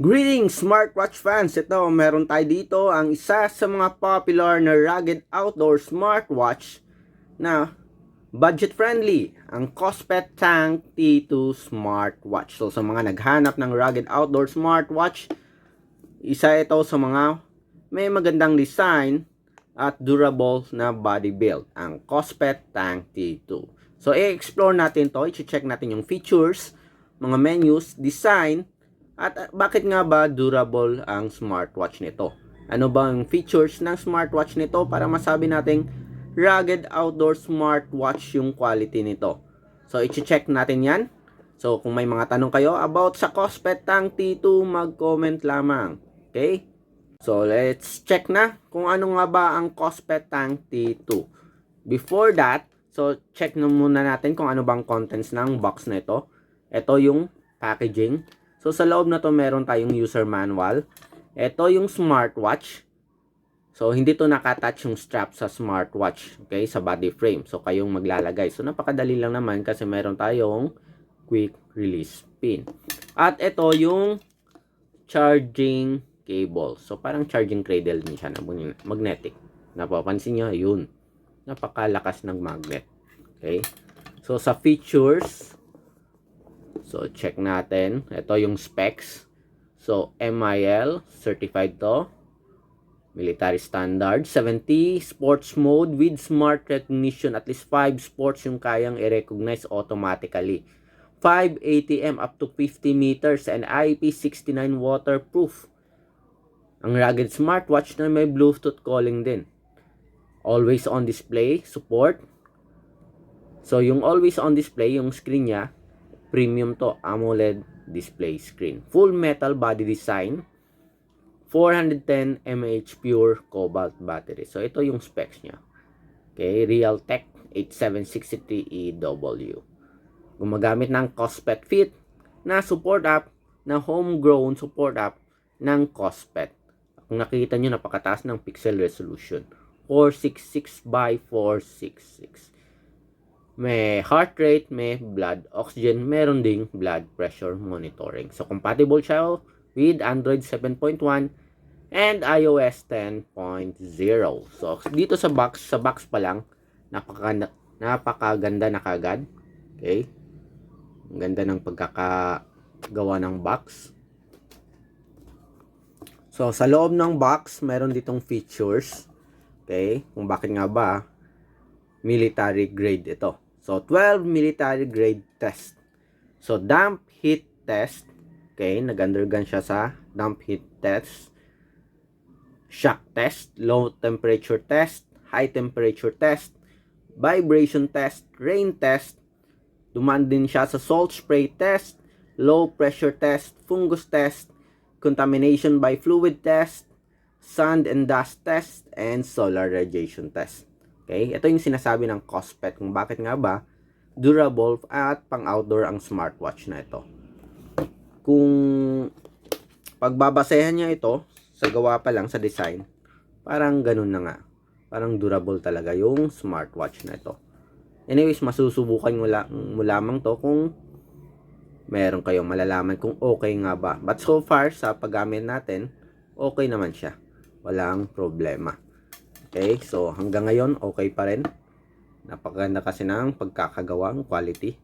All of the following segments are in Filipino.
Greetings smartwatch fans! Ito, meron tayo dito ang isa sa mga popular na rugged outdoor smartwatch na budget friendly, ang Cospet Tank T2 smartwatch. So sa mga naghanap ng rugged outdoor smartwatch, isa ito sa mga may magandang design at durable na body build, ang Cospet Tank T2. So i-explore natin to, i-check natin yung features, mga menus, design, at uh, bakit nga ba durable ang smartwatch nito? Ano ba ang features ng smartwatch nito para masabi nating rugged outdoor smartwatch yung quality nito? So, i-check natin yan. So, kung may mga tanong kayo about sa Cospet Tank T2, mag-comment lamang. Okay? So, let's check na kung ano nga ba ang Cospet Tank T2. Before that, so check na muna natin kung ano bang contents ng box na ito. Ito yung packaging. So, sa loob na to meron tayong user manual. Ito yung smartwatch. So, hindi to nakatouch yung strap sa smartwatch. Okay? Sa body frame. So, kayong maglalagay. So, napakadali lang naman kasi meron tayong quick release pin. At ito yung charging cable. So, parang charging cradle din siya na magnetic. Napapansin nyo, yun. Napakalakas ng magnet. Okay? So, sa features, So, check natin. Ito yung specs. So, MIL, certified to. Military standard. 70, sports mode with smart recognition. At least 5 sports yung kayang i-recognize automatically. 5 ATM up to 50 meters and IP69 waterproof. Ang rugged smartwatch na may Bluetooth calling din. Always on display support. So, yung always on display, yung screen niya, premium to AMOLED display screen. Full metal body design. 410 mAh pure cobalt battery. So ito yung specs niya. Okay, Realtek 8763EW. Gumagamit ng Cospet Fit na support app na homegrown support app ng Cospet. Kung nakita nyo, napakataas ng pixel resolution. 466 by 466 may heart rate, may blood oxygen, meron ding blood pressure monitoring. So, compatible siya with Android 7.1 and iOS 10.0. So, dito sa box, sa box pa lang, napaka, napakaganda na kagad. Okay? Ang ganda ng pagkakagawa ng box. So, sa loob ng box, meron ditong features. Okay? Kung bakit nga ba military grade ito. So, 12 military grade test. So, damp heat test. Okay, nag-undergone siya sa damp heat test. Shock test, low temperature test, high temperature test, vibration test, rain test. Duman din siya sa salt spray test, low pressure test, fungus test, contamination by fluid test, sand and dust test, and solar radiation test. Okay? Ito yung sinasabi ng COSPET kung bakit nga ba durable at pang-outdoor ang smartwatch na ito. Kung pagbabasehan niya ito sa gawa pa lang sa design, parang ganun na nga. Parang durable talaga yung smartwatch na ito. Anyways, masusubukan mo, la mo lamang to kung meron kayong malalaman kung okay nga ba. But so far, sa paggamit natin, okay naman siya. Walang problema. Okay, so hanggang ngayon okay pa rin. Napakaganda kasi ng pagkakagawang quality.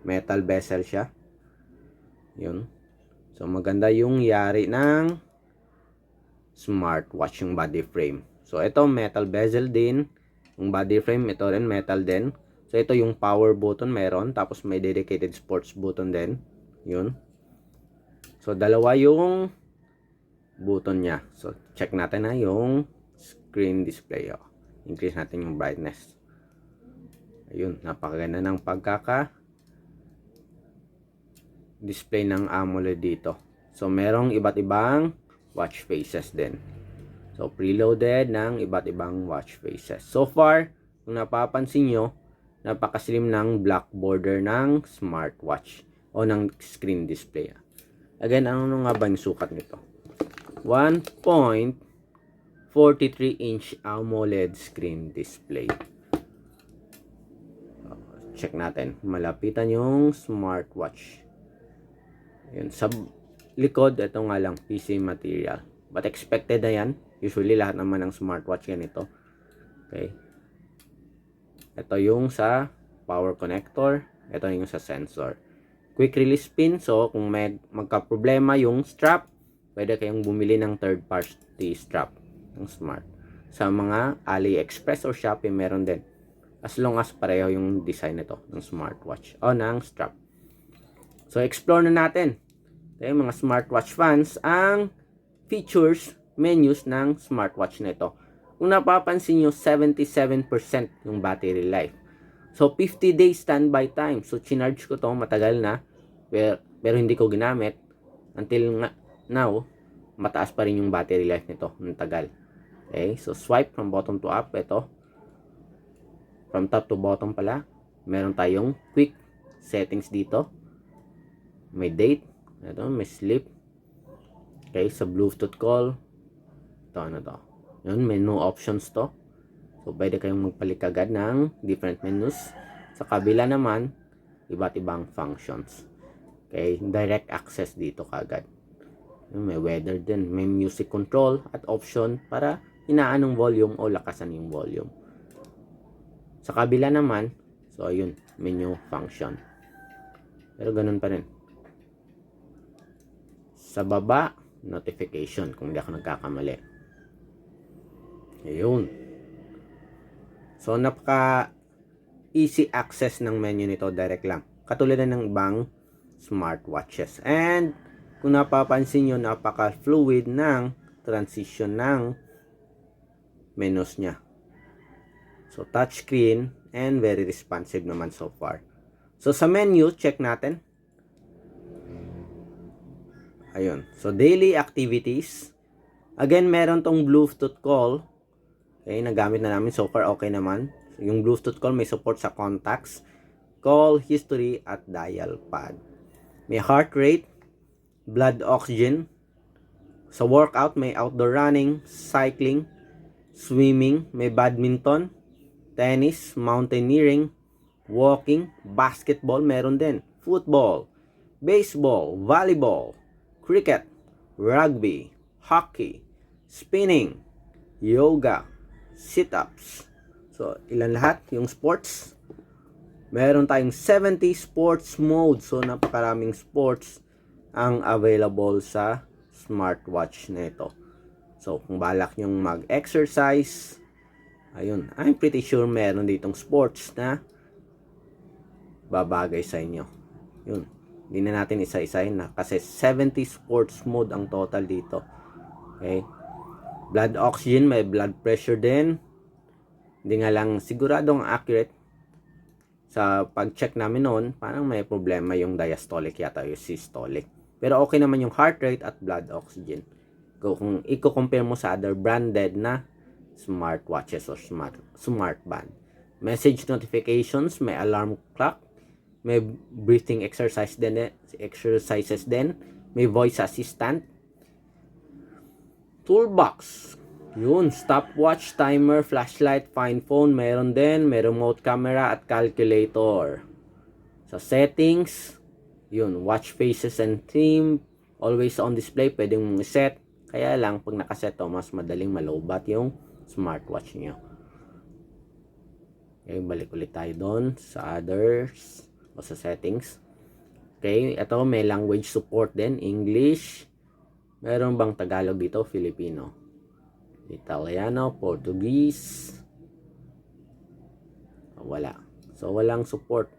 Metal bezel siya. Yun. So maganda yung yari ng smartwatch yung body frame. So ito metal bezel din. Yung body frame ito rin metal din. So ito yung power button meron tapos may dedicated sports button din. Yun. So dalawa yung button niya. So check natin na yung screen display. Oh. Increase natin yung brightness. Ayun, napakaganda ng pagkaka display ng AMOLED dito. So, merong iba't ibang watch faces din. So, preloaded ng iba't ibang watch faces. So far, kung napapansin nyo, napakaslim ng black border ng smartwatch o ng screen display. Again, ano nga ba yung sukat nito? 1. 43 inch AMOLED screen display. Check natin. Malapitan yung smartwatch. Yun. Sa likod, ito nga lang, PC material. But expected na yan. Usually, lahat naman ng smartwatch ganito. Okay. Ito yung sa power connector. Ito yung sa sensor. Quick release pin. So, kung may magka-problema yung strap, pwede kayong bumili ng third party strap ng smart. Sa mga AliExpress or Shopee, meron din. As long as pareho yung design nito ng smartwatch o ng strap. So, explore na natin. Okay, mga smartwatch fans, ang features, menus ng smartwatch nito. Kung napapansin nyo, 77% yung battery life. So, 50 days standby time. So, chinarge ko to matagal na. Pero, pero hindi ko ginamit. Until nga, now, mataas pa rin yung battery life nito. Ng tagal. Okay, so swipe from bottom to up. Ito. From top to bottom pala. Meron tayong quick settings dito. May date. Ito, may sleep. Okay, sa Bluetooth call. Ito, ano to. Yun, menu options to. So, pwede kayong magpalit agad ng different menus. Sa kabila naman, iba't ibang functions. Okay, direct access dito kagad. May weather din, may music control at option para inaanong volume o lakasan yung volume. Sa kabila naman, so ayun, menu function. Pero ganun pa rin. Sa baba, notification kung hindi ako nagkakamali. Ayun. So, napaka easy access ng menu nito direct lang. Katulad na ng ibang smartwatches. And, kung napapansin nyo, napaka fluid ng transition ng menus niya. So, touchscreen and very responsive naman so far. So, sa menu, check natin. Ayun. So, daily activities. Again, meron tong Bluetooth call. Okay, nagamit na namin. So far, okay naman. Yung Bluetooth call may support sa contacts, call history, at dial pad. May heart rate, blood oxygen. Sa workout, may outdoor running, cycling, swimming, may badminton, tennis, mountaineering, walking, basketball, meron din. Football, baseball, volleyball, cricket, rugby, hockey, spinning, yoga, sit-ups. So, ilan lahat? Yung sports. Meron tayong 70 sports mode. So, napakaraming sports ang available sa smartwatch na ito. So, kung balak nyong mag-exercise, ayun, I'm pretty sure meron ditong sports na babagay sa inyo. Yun. Hindi na natin isa-isahin na kasi 70 sports mode ang total dito. Okay. Blood oxygen, may blood pressure din. Hindi nga lang siguradong accurate. Sa pag-check namin noon, parang may problema yung diastolic yata yung systolic. Pero okay naman yung heart rate at blood oxygen. Kung, i-compare mo sa other branded na smartwatches or smart smart band. Message notifications, may alarm clock, may breathing exercise din, exercises din, may voice assistant, toolbox. Yun, stopwatch, timer, flashlight, find phone, meron din, may remote camera at calculator. Sa settings, yun, watch faces and theme, always on display, pwedeng mong set. Kaya lang, pag nakaset to, mas madaling malobat yung smartwatch nyo. Okay, balik ulit tayo doon sa others o sa settings. Okay, ito may language support din, English. Meron bang Tagalog dito? Filipino. Italiano, Portuguese. Wala. So, walang support.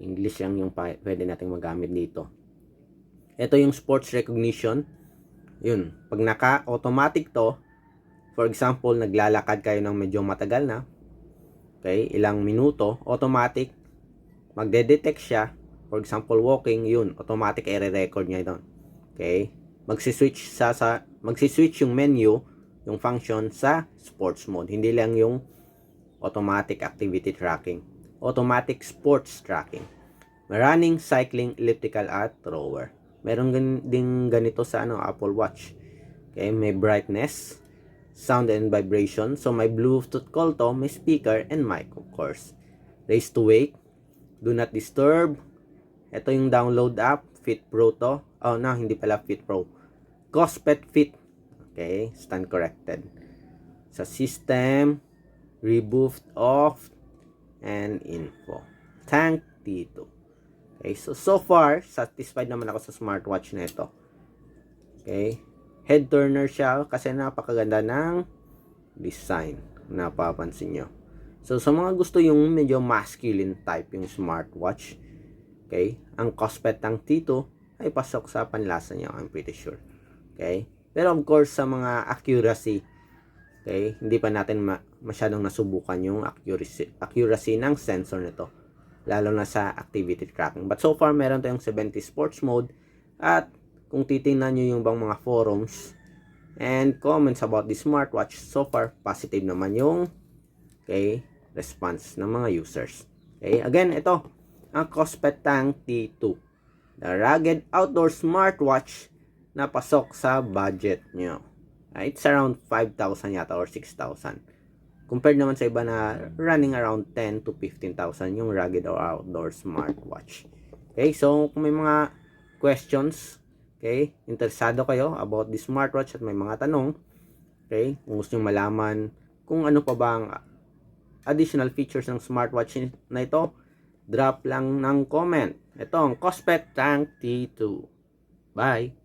English lang yung pwede nating magamit dito. Ito yung sports recognition. Yun. Pag naka-automatic to, for example, naglalakad kayo ng medyo matagal na, okay, ilang minuto, automatic, magde-detect siya, for example, walking, yun, automatic i-record niya doon. Okay? Magsi-switch sa, sa magsi-switch yung menu, yung function sa sports mode. Hindi lang yung automatic activity tracking. Automatic sports tracking. Running, cycling, elliptical at thrower. Meron gan- din ganito sa ano Apple Watch. Okay, may brightness, sound and vibration. So may Bluetooth call to, may speaker and mic of course. Raise to wake, do not disturb. Ito yung download app, Fit Pro to. Oh, no, hindi pala Fit Pro. Cospet Fit. Okay, stand corrected. Sa system, reboot off, and info. Tank T2. Okay, so so far, satisfied naman ako sa smartwatch na ito. Okay, head turner siya kasi napakaganda ng design. Napapansin nyo. So, sa mga gusto yung medyo masculine type yung smartwatch, okay, ang Cospet Tank T2 ay pasok sa panlasa niya, I'm pretty sure. Okay? Pero of course, sa mga accuracy, okay, hindi pa natin ma- masyadong nasubukan yung accuracy, accuracy ng sensor nito. Lalo na sa activity tracking. But so far, meron tayong 70 sports mode. At kung titingnan nyo yung bang mga forums and comments about the smartwatch, so far, positive naman yung okay, response ng mga users. Okay, again, ito, ang Cospet Tank T2. The rugged outdoor smartwatch na pasok sa budget nyo. It's around 5,000 yata or 6,000. Compared naman sa iba na running around 10 to 15,000 yung rugged or outdoor smartwatch. Okay, so kung may mga questions, okay, interesado kayo about the smartwatch at may mga tanong, okay, kung gusto nyo malaman kung ano pa ba ang additional features ng smartwatch na ito, drop lang ng comment. Ito ang Cospet Tank T2. Bye!